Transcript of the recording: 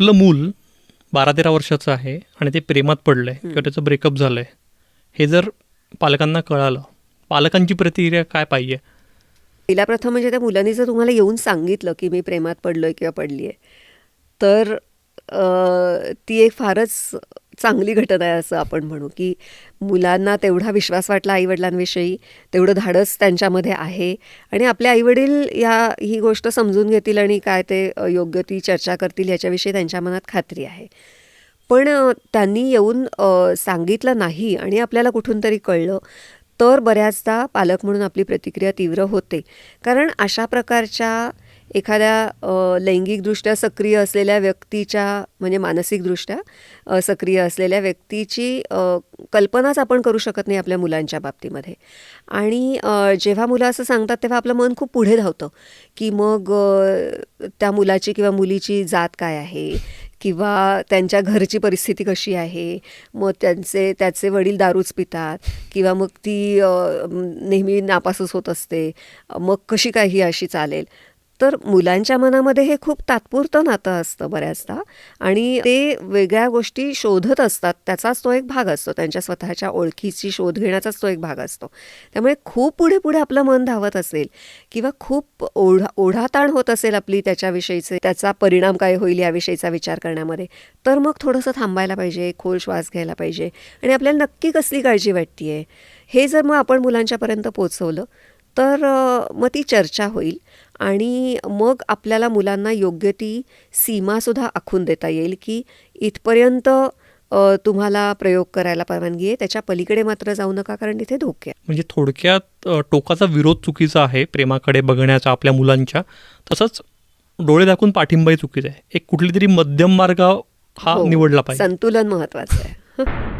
आपलं मूल बारा तेरा वर्षाचं आहे आणि ते प्रेमात पडलंय किंवा त्याचं ब्रेकअप झालंय हे जर पालकांना कळालं पालकांची प्रतिक्रिया काय पाहिजे? पहिला प्रथम म्हणजे त्या मुलांनी जर तुम्हाला येऊन सांगितलं की मी प्रेमात पडलोय किंवा पडली आहे तर ती एक फारच चांगली घटना आहे असं आपण म्हणू की मुलांना तेवढा विश्वास वाटला आईवडिलांविषयी तेवढं धाडस त्यांच्यामध्ये आहे. आणि आपले आईवडील या ही गोष्ट समजून घेतील आणि काय ते योग्य ती चर्चा करतील याच्याविषयी त्यांच्या मनात खात्री आहे. पण त्यांनी येऊन सांगितलं नाही आणि आपल्याला कुठून तरी कळलं तर बऱ्याचदा पालक म्हणून आपली प्रतिक्रिया तीव्र होते. कारण अशा प्रकारच्या एखाद्या लैंगिकदृष्ट्या सक्रिय असलेल्या व्यक्तीच्या म्हणजे मानसिकदृष्ट्या सक्रिय असलेल्या व्यक्तीची कल्पनाच आपण करू शकत नाही आपल्या मुलांच्या बाबतीमध्ये. आणि जेव्हा मुलं असं सांगतात तेव्हा आपलं मन खूप पुढे धावतं की मग त्या मुलाची किंवा मुलीची जात काय आहे? किंवा त्यांच्या घरची परिस्थिती कशी आहे? मग त्यांचे त्याचे वडील दारूच पितात किंवा मग ती नेहमी नापासच होत असते. मग कशी काय ही अशी चालेल? तर मुलांच्या मनामध्ये हे खूप तात्पुरतं नातं असतं बऱ्याचदा. आणि ते वेगळ्या गोष्टी शोधत असतात त्याचाच तो एक भाग असतो. त्यांच्या स्वतःच्या ओळखीची शोध घेण्याचाच तो एक भाग असतो. त्यामुळे खूप पुढे पुढे आपलं मन धावत असेल किंवा खूप ओढा ओढाताण होत असेल आपली त्याच्याविषयीचे त्याचा परिणाम काय होईल याविषयीचा विचार करण्यामध्ये तर मग थोडंसं थांबायला पाहिजे खोल श्वास घ्यायला पाहिजे. आणि आपल्याला नक्की कसली काळजी वाटते आहे हे जर मग आपण मुलांच्यापर्यंत पोचवलं तर मग ती चर्चा होईल आणि मग आपल्याला मुलांना योग्य ती सीमासुद्धा आखून देता येईल की इथपर्यंत तुम्हाला प्रयोग करायला परवानगी आहे. त्याच्या पलीकडे मात्र जाऊ नका कारण तिथे धोके. म्हणजे थोडक्यात टोकाचा विरोध चुकीचा आहे प्रेमाकडे बघण्याचा आपल्या मुलांच्या. तसंच डोळे दाखवून पाठिंबाही चुकीचा आहे. एक कुठली तरी मध्यम मार्ग हा हो, निवडला पाहिजे. संतुलन महत्वाचं आहे.